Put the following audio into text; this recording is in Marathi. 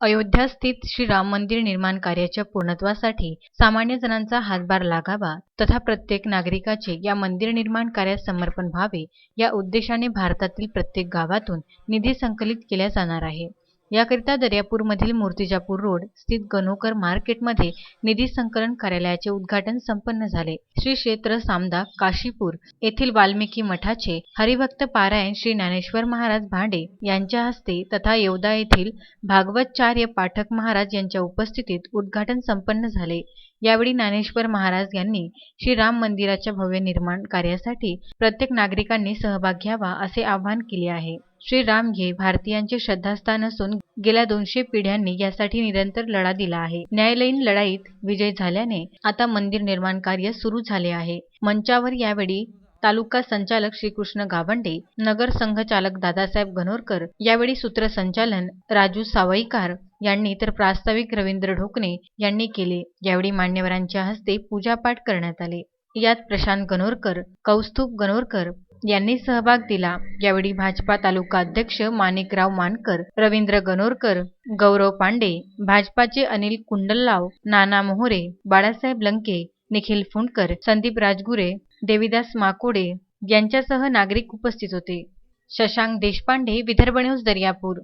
अयोध्या स्थित श्री राम मंदिर निर्माण कार्याच्या पूर्णत्वासाठी सामान्य जणांचा हातभार लागावा तथा प्रत्येक नागरिकाचे या मंदिर निर्माण कार्यात समर्पण व्हावे या उद्देशाने भारतातील प्रत्येक गावातून निधी संकलित केला जाणार आहे. याकरिता दर्यापूरमधील मूर्तिजापूर रोड स्थित गणोकर मार्केटमध्ये निधी संकलन कार्यालयाचे उद्घाटन संपन्न झाले. श्री क्षेत्र सामदा काशीपूर येथील वाल्मिकी मठाचे हरिभक्त पारायण श्री ज्ञानेश्वर महाराज भांडे यांच्या हस्ते तथा येवदा येथील भागवतचार्य पाठक महाराज यांच्या उपस्थितीत उद्घाटन संपन्न झाले. यावेळी ज्ञानेश्वर महाराज यांनी श्री राम मंदिराच्या भव्य निर्माण कार्यासाठी प्रत्येक नागरिकांनी सहभाग घ्यावा असे आवाहन केले आहे. श्री राम हे भारतीयांचे श्रद्धास्थान असून गेल्या दोनशे पिढ्यांनी यासाठी निरंतर लढा दिला आहे. न्यायालयीन लढाईत विजय झाल्याने आता मंदिर निर्माण कार्य सुरू झाले आहे. मंचावर यावेळी तालुका संचालक श्रीकृष्ण गावंडे नगर संघचालक दादासाहेब घनोरकर यावेळी सूत्रसंचालन राजू सावईकार यांनी तर प्रास्ताविक रवींद्र ढोकणे यांनी केले. यावेळी मान्यवरांच्या हस्ते पूजापाठ करण्यात आले. यात प्रशांत गणोरकर कौस्तुभ गणोरकर यांनी सहभाग दिला. यावेळी भाजपा तालुका अध्यक्ष माणिकराव मानकर रवींद्र गणोरकर गौरव पांडे भाजपाचे अनिल कुंडलराव नाना मोहरे बाळासाहेब लंके निखिल फुंडकर संदीप राजगुरे देविदास माकोडे यांच्यासह नागरिक उपस्थित होते. शशांक देशपांडे विदर्भ न्यूज दर्यापूर.